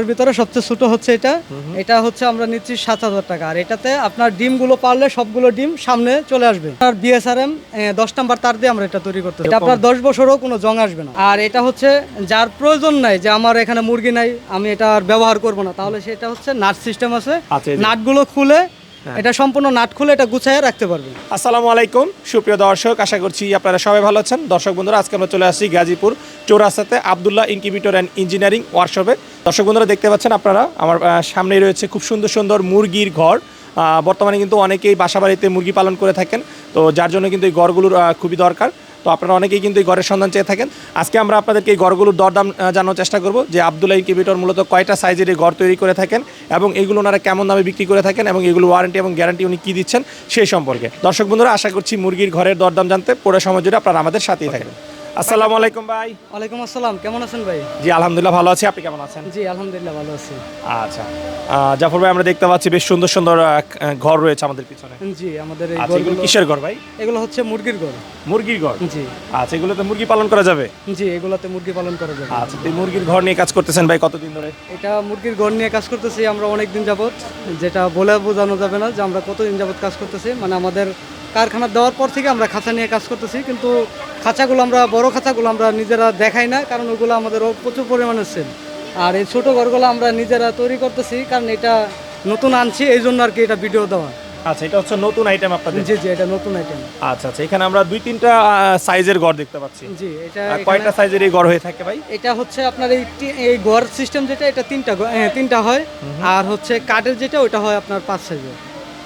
এর ভিতরে সবচেয়ে ছোট হচ্ছে এটা। এটা হচ্ছে আমরা নিচ্ছি সাত হাজার টাকা। আর এটাতে আপনার ডিমগুলো পারলে সবগুলো ডিম সামনে চলে আসবে। আর বিএসআরএম দশ নাম্বার তার দিয়ে আমরা এটা তৈরি করতে এটা আপনার দশ বছরও কোনো জং আসবে না। আর এটা হচ্ছে যার প্রয়োজন নাই যে আমার এখানে মুরগি নাই আমি এটা আর ব্যবহার করব না। তাহলে সেটা হচ্ছে নাট সিস্টেম আছে। আচ্ছা, নাটগুলো খুলে এটা সম্পূর্ণ নাট খুলে এটা গুছায় রাখতে পারবে আসসালামু আলাইকুম। সুপ্রিয় দর্শক আশা করছি আপনারা সবাই ভালো আছেন। দর্শক বন্ধুরা আজকে আমরা চলে আসছি গাজীপুর চৌরাস্তাতে আবদুল্লাহ ইনকিউবেটর অ্যান্ড ইঞ্জিনিয়ারিং ওয়ার্কশপে। দর্শক বন্ধুরা দেখতে পাচ্ছেন আপনারা আমার সামনেই রয়েছে খুব সুন্দর সুন্দর মুরগির ঘর। আহ, বর্তমানে কিন্তু অনেকেই বাসা বাড়িতে মুরগি পালন করে থাকেন। তো যার জন্য কিন্তু এই ঘরগুলোর খুবই দরকার। তো আপনারা অনেকেই কিন্তু এই ঘরের সন্ধান চেয়ে থাকেন। আজকে আমরা আপনাদেরকে এই ঘরগুলোর দরদাম জানানোর চেষ্টা করব যে আবদুল্লাহ ইনকিউবেটর মূলত কয়টা সাইজের এই ঘর তৈরি করে থাকেন এবং এগুলো ওনারা কেমন দামে বিক্রি করে থাকেন এবং এগুলো ওয়ারেন্টি এবং গ্যারান্টি উনি কী দিচ্ছেন সেই সম্পর্কে। দর্শক বন্ধুরা, আশা করছি মুরগির ঘরের দরদাম জানতে পুরো সময় জুড়ে আপনারা আমাদের সাথেই থাকবেন। আসসালামু আলাইকুম ভাই। ওয়ালাইকুম আসসালাম কেমন আছেন ভাই? জি আলহামদুলিল্লাহ ভালো আছি। আপনি কেমন আছেন? জি আলহামদুলিল্লাহ ভালো আছি। আচ্ছা। জাফর ভাই আমরা দেখতে পাচ্ছি বেশ সুন্দর সুন্দর ঘর রয়েছে আমাদের পিছনে। জি আমাদের এই আচ্ছা ঘরগুলো কিসের ঘর ভাই? এগুলো হচ্ছে মুরগির ঘর। মুরগির ঘর? জি। আচ্ছা এগুলোতে মুরগি পালন করা যাবে? জি এগুলাতে মুরগি পালন করা যাবে। আচ্ছা এই মুরগির ঘর নিয়ে কাজ করতেছেন ভাই কতদিন ধরে? এটা মুরগির ঘর নিয়ে কাজ করতেছি আমরা অনেক দিন যাবত যেটা বলে বোঝানো যাবে না যে আমরা কতদিন যাবত কাজ করতেছি। মানে আমাদের কারখানা দেওয়ার পর থেকে আমরা খাঁচা নিয়ে কাজ করতেছি কিন্তু খাঁচাগুলো আমরা বড় খাঁচাগুলো আমরা নিজেরা দেখাই না কারণ ওগুলো আমাদের প্রচুর পরিমাণে সেল। আর এই ছোটো ঘরগুলো আমরা নিজেরা তৈরি করতেছি কারণ এটা নতুন আনছি এই জন্য আর কি এটা ভিডিও দেওয়া। আচ্ছা এটা হচ্ছে নতুন আইটেম আপনাদের? জি জি এটা নতুন আইটেম আচ্ছা আচ্ছা এখানে আমরা দুই তিনটা সাইজের ঘর দেখতে পাচ্ছি। জি এটা কয়টা সাইজের এই ঘর হয়ে থাকে ভাই? এটা হচ্ছে আপনার এই এই ঘর সিস্টেম যেটা এটা তিনটা হ্যাঁ, তিনটা হয়। আর হচ্ছে কাঠের যেটা ওটা হয় আপনার পাঁচ সাইজের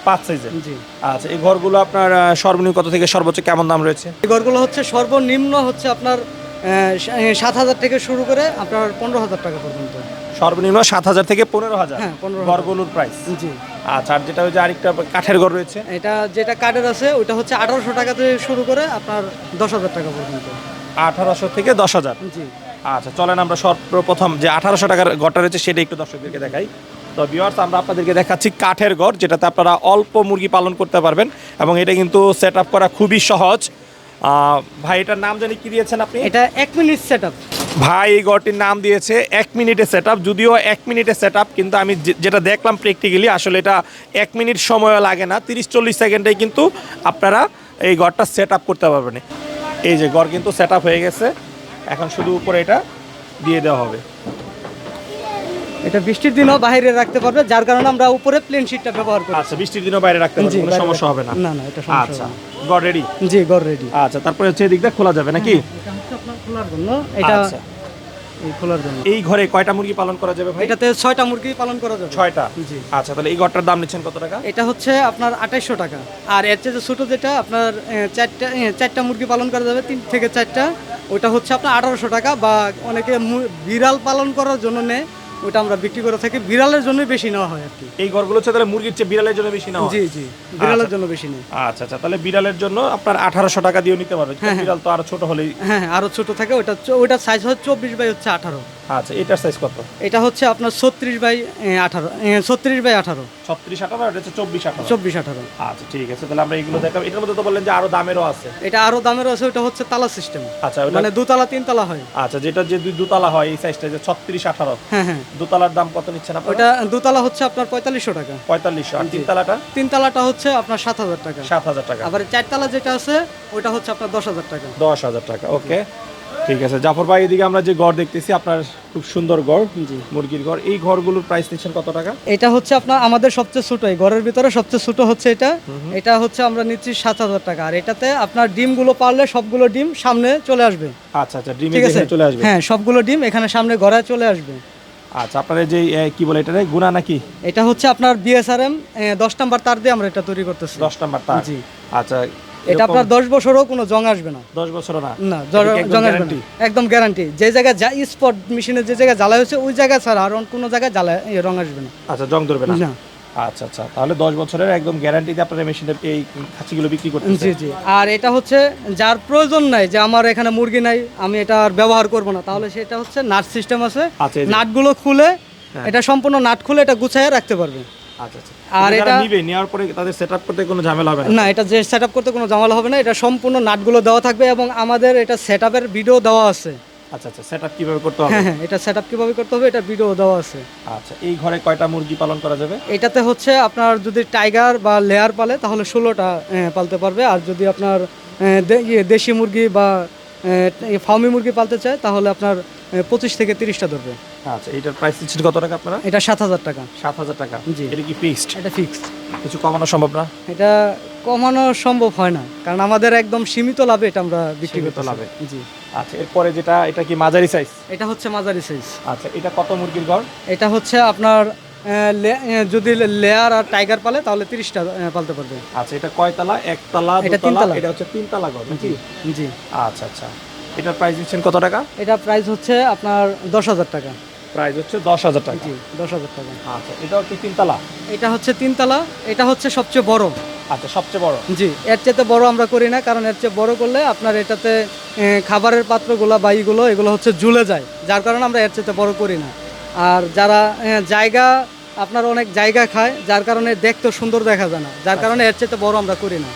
পাঁচ সাইজের জি। আচ্ছা এই ঘরগুলো আপনার সর্বনিম্ন কত থেকে সর্বোচ্চ কেমন দাম রয়েছে? এই ঘরগুলো হচ্ছে সর্বনিম্ন হচ্ছে আপনার সাত হাজার থেকে শুরু করে আপনার পনেরো হাজার টাকা পর্যন্ত। সর্বনিম্ন সাত হাজার থেকে পনেরো হাজার হ্যাঁ, 15,000 ঘরগুলোর প্রাইস জি। আচ্ছা আর যেটা হচ্ছে আরেকটা কাঠের ঘর রয়েছে? এটা যেটা কাঠের আছে ওটা হচ্ছে আঠারোশো টাকা থেকে শুরু করে আপনার দশ হাজার টাকা পর্যন্ত। আঠারোশো থেকে দশ হাজার? জি। আচ্ছা চলেন আমরা সর্বপ্রথম যে আঠারোশো টাকার ঘরটা রয়েছে সেটা একটু দর্শকদেরকে দেখাই। তো ভিউয়ার্স আমরা আপনাদেরকে দেখাচ্ছি কাঠের ঘর যেটাতে আপনারা অল্প মুরগি পালন করতে পারবেন এবং এটা কিন্তু সেট আপ করা খুবই সহজ। ভাই এটার নাম জানি কি দিয়েছেন আপনি? এটা এক মিনিট সেট ভাই এই ঘরটির নাম দিয়েছে এক মিনিটে সেট যদিও এক মিনিটে সেট কিন্তু আমি যেটা দেখলাম প্র্যাকটিক্যালি আসলে এটা এক মিনিট সময় লাগে না তিরিশ চল্লিশ সেকেন্ডে কিন্তু আপনারা এই ঘরটা সেট আপ করতে পারবেন। এই যে ঘর কিন্তু সেট হয়ে গেছে এখন শুধু উপরে এটা দিয়ে দেওয়া হবে। এটা বৃষ্টির দিনও বাইরে রাখতে পারবে যার কারণে আমরা উপরে প্লেন শিটটা ব্যবহার করি আচ্ছা বৃষ্টির দিনও বাইরে রাখতে পারবেন জি, কোনো সমস্যা হবে না। না না এটা সমস্যা আচ্ছা ঘর রেডি জি ঘর রেডি আচ্ছা তারপরে হচ্ছে এদিকটা খোলা যাবে নাকি? এটা হচ্ছে আপনার খোলার জন্য এটা আচ্ছা। এই খোলার জন্য। এই ঘরে কয়টা মুরগি পালন করা যাবে ভাই? এটাতে ছয়টা মুরগি পালন করা যাবে। ছয়টা? জি। আচ্ছা তাহলে এই ঘরটার দাম নিচ্ছেন কত টাকা? এটা হচ্ছে আপনার আঠাইশশো টাকা। আর এর চেয়ে যে ছোটো যেটা আপনার চারটা চারটা মুরগি পালন করা যাবে তিন থেকে চারটা। ওটা হচ্ছে আপনার আঠারোশো টাকা বা অনেকে বিড়াল পালন করার জন্য নেয় ওটা আমরা বিক্রি করে থাকি। বিড়ালের জন্য বেশি নেওয়া হয় আর কি। এই ঘরগুলো হচ্ছে তাহলে মুরগির চেয়ে বিড়ালের জন্য বেশি নেওয়া জি জি বিড়ালের জন্য বেশি নেই। আচ্ছা আচ্ছা তাহলে বিড়ালের জন্য আপনার আঠারোশো টাকা দিয়ে নিতে পারবে। বিড়াল তো আরও ছোট হলেই হ্যাঁ আরও ছোট ছোটো থাকে ওটা ওটা সাইজ হচ্ছে চব্বিশ বাই হচ্ছে আঠারো। আচ্ছা এটার সাইজ কত? এটা হচ্ছে আপনার ছত্রিশ বাই আঠারো ছত্রিশ বাই আঠারো। ছত্রিশ আঠারো আর এটা হচ্ছে চব্বিশ আঠারো। চব্বিশ আঠারো। আচ্ছা ঠিক আছে তাহলে আমরা এগুলো দেখলাম এটার মধ্যে তো বললেন যে আরও দামেরও আছে। এটা আরও দামের আছে ওটা হচ্ছে তালা সিস্টেম আচ্ছা মানে দুতলা তিনতলা হয়। আচ্ছা যেটা যে দুই দুতলা হয় এই সাইজটা যে ছত্রিশ আঠারো। হ্যাঁ হ্যাঁ। দুতলার দাম কত নিচ্ছেন আপনারা? ওটা দুতলা হচ্ছে আপনার পঁয়তাল্লিশশো টাকা। পঁয়তাল্লিশশো আর তিনতলাটা? তিনতলাটা হচ্ছে আপনার সাত হাজার টাকা। সাত হাজার টাকা। আবার চারতলা যেটা আছে ওটা হচ্ছে আপনার দশ হাজার টাকা। দশ হাজার টাকা ওকে। ঠিক আছে জাফর ভাই এদিকে আমরা যে ঘর দেখতেছি আপনার খুব সুন্দর ঘর জি। মুরগির ঘর এই ঘরগুলোর প্রাইস নিচ্ছেন কত টাকা? এটা হচ্ছে আপনার আমাদের সবচেয়ে ছোট এই ঘরের ভিতরে সবচেয়ে ছোট হচ্ছে এটা। এটা হচ্ছে আমরা নিচ্ছি সাত হাজার টাকা। আর এটাতে আপনার ডিমগুলো পারলে সবগুলো ডিম সামনে চলে আসবে। আচ্ছা আচ্ছা ঠিক আছে? চলে আসবে। হ্যাঁ সবগুলো ডিম এখানে সামনে ঘরে চলে আসবে। আচ্ছা আপনার এই যে কি বলে এটা গুণা নাকি? এটা হচ্ছে আপনার বিএসআরএম দশ নাম্বার তার দিয়ে আমরা এটা তৈরি করতেছি। দশ নাম্বার তার। জি। আচ্ছা এটা আপনার দশ বছরও কোনো জং আসবে না। দশ বছরও না? জং আসবে না। একদম গ্যারান্টি যে জায়গায় যা স্পট মেশিনে যে জায়গায় জ্বালা হয়েছে ওই জায়গায় ছাড়া আর কোনো জায়গায় জ্বালা রং আসবে না। আচ্ছা জং ধরবে না? আচ্ছা আচ্ছা। তাহলে দশ বছরের একদম গ্যারান্টিতে আপনার মেশিনে এই খাঁচিগুলো বিক্রি করতে জি জি। আর এটা হচ্ছে যার প্রয়োজন নাই যে আমার এখানে মুরগি নাই আমি এটা আর ব্যবহার করব না। তাহলে সেটা হচ্ছে নাট সিস্টেম আছে। আচ্ছা নাটগুলো খুলে হ্যাঁ। এটা সম্পূর্ণ নাট খুলে এটা গুছাইয়ে রাখতে পারবে। আর আর এটা নিবে নেওয়ার পরে তাদের সেটআপ করতে কোনো ঝামেলা হবে না? এটা যে করতে কোনো জামালা হবে না এটা সম্পূর্ণ নাটগুলো দেওয়া থাকবে এবং আমাদের এটা ভিডিও দেওয়া আছে। আচ্ছা আচ্ছা কীভাবে করতে হবে? হ্যাঁ হ্যাঁ এটা কীভাবে করতে হবে এটা ভিডিও দেওয়া আছে। আচ্ছা এই ঘরে কয়টা মুরগি পালন করা যাবে? এটাতে হচ্ছে আপনার যদি টাইগার বা লেয়ার পালে তাহলে ষোলোটা পালতে পারবে। আর যদি আপনার ইয়ে, দেশি মুরগি বা ফার্মি মুরগি পালতে চায় তাহলে আপনার পঁচিশ থেকে তিরিশটা ধরবে। আচ্ছা এইটার প্রাইস দিচ্ছেন কত টাকা আপনারা? এটা সাত হাজার টাকা। সাত হাজার টাকা। জি। এটা কি ফিক্সড এটা ফিক্সড কিছু কমানো সম্ভব না? এটা কমানো সম্ভব হয় না কারণ আমাদের একদম সীমিত লাভে এটা আমরা বিক্রি করতে লাভে। জি। আচ্ছা এরপরে যেটা এটা কি মাঝারি সাইজ এটা হচ্ছে মাঝারি সাইজ আচ্ছা এটা কত মুরগির ঘর এটা হচ্ছে আপনার যদি লেয়ার আর টাইগার পালে তাহলে তিরিশটা পালতে পারবে। আচ্ছা এটা কয়তলা? একতলা এটা তিনতলা। এটা হচ্ছে তিনতলা ঘর নাকি? জি। আচ্ছা আচ্ছা। এটার প্রাইস দিচ্ছেন কত টাকা? এটা প্রাইস হচ্ছে আপনার দশ হাজার টাকা। প্রাইস হচ্ছে দশ হাজার টাকা। জি দশ হাজার টাকা। আচ্ছা এটা কি তিনতলা? এটা হচ্ছে তিনতলা এটা হচ্ছে সবচেয়ে বড়। আচ্ছা সবচেয়ে বড়। জি এর চেয়ে বড় আমরা করি না কারণ এর চেয়ে বড় করলে আপনার এটাতে খাবারের পাত্রগুলো বা ইগুলো এগুলো হচ্ছে ঝুলে যায়। যার কারণে আমরা এর চেয়ে বড় করি না। আর যারা জায়গা আপনার অনেক জায়গা খায় যার কারণে দেখতে সুন্দর দেখা যায় না। যার কারণে এর চেয়ে বড় আমরা করি না।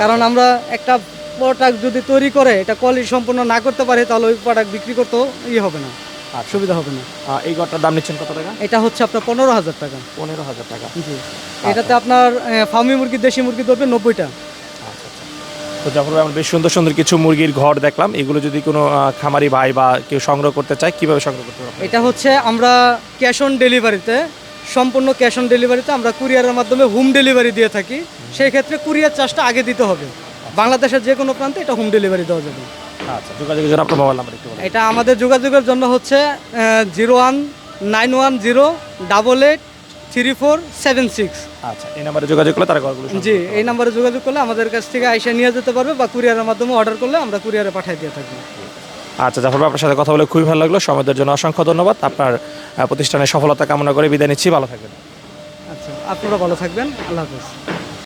কারণ আমরা একটা প্রোডাক্ট যদি তৈরি করে এটা কোয়ালিটি সম্পূর্ণ না করতে পারে তাহলে ওই প্রোডাক্ট বিক্রি করতেও ইয়ে হবে না আর সুবিধা হবে না। এই ঘরটার দাম নিচ্ছেন কত টাকা? এটা হচ্ছে আপনার পনেরো হাজার টাকা। পনেরো হাজার টাকা। জি। এটাতে আপনার ফার্মি মুরগি দেশি মুরগি ধরবে নব্বইটা। আচ্ছা আচ্ছা। তো যখন আমরা বেশ সুন্দর সুন্দর কিছু মুরগির ঘর দেখলাম এগুলো যদি কোনো খামারি ভাই বা কেউ সংগ্রহ করতে চায় কীভাবে সংগ্রহ করতে পারবে? এটা হচ্ছে আমরা ক্যাশ অন ডেলিভারিতে সম্পূর্ণ ক্যাশ অন ডেলিভারিতে আমরা কুরিয়ারের মাধ্যমে হোম ডেলিভারি দিয়ে থাকি। সেই ক্ষেত্রে কুরিয়ার চার্জটা আগে দিতে হবে। বাংলাদেশের যে কোনো প্রান্তে এটা হোম ডেলিভারি দেওয়া যাবে। আচ্ছা যোগাযোগের জন্য আপনার মোবাইল নাম্বার একটু বলুন। এটা আমাদের যোগাযোগের জন্য হচ্ছে zero one nine one zero double eight three four seven six আচ্ছা এই নাম্বারে যোগাযোগ করলে তারা সংগ্রহ জি এই নাম্বারে যোগাযোগ করলে আমাদের কাছ থেকে আইসা নিয়ে যেতে পারবে বা কুরিয়ারের মাধ্যমে অর্ডার করলে আমরা কুরিয়ারে পাঠিয়ে দিয়ে থাকি। আচ্ছা জাফর আপনার সাথে কথা বলে খুবই ভালো লাগল। সময়ের জন্য অসংখ্য ধন্যবাদ। আপনার প্রতিষ্ঠানের সফলতা কামনা করে বিদায় নিচ্ছি। ভালো থাকবেন। আচ্ছা আপনারা ভালো থাকবেন। আল্লাহ হাফেজ।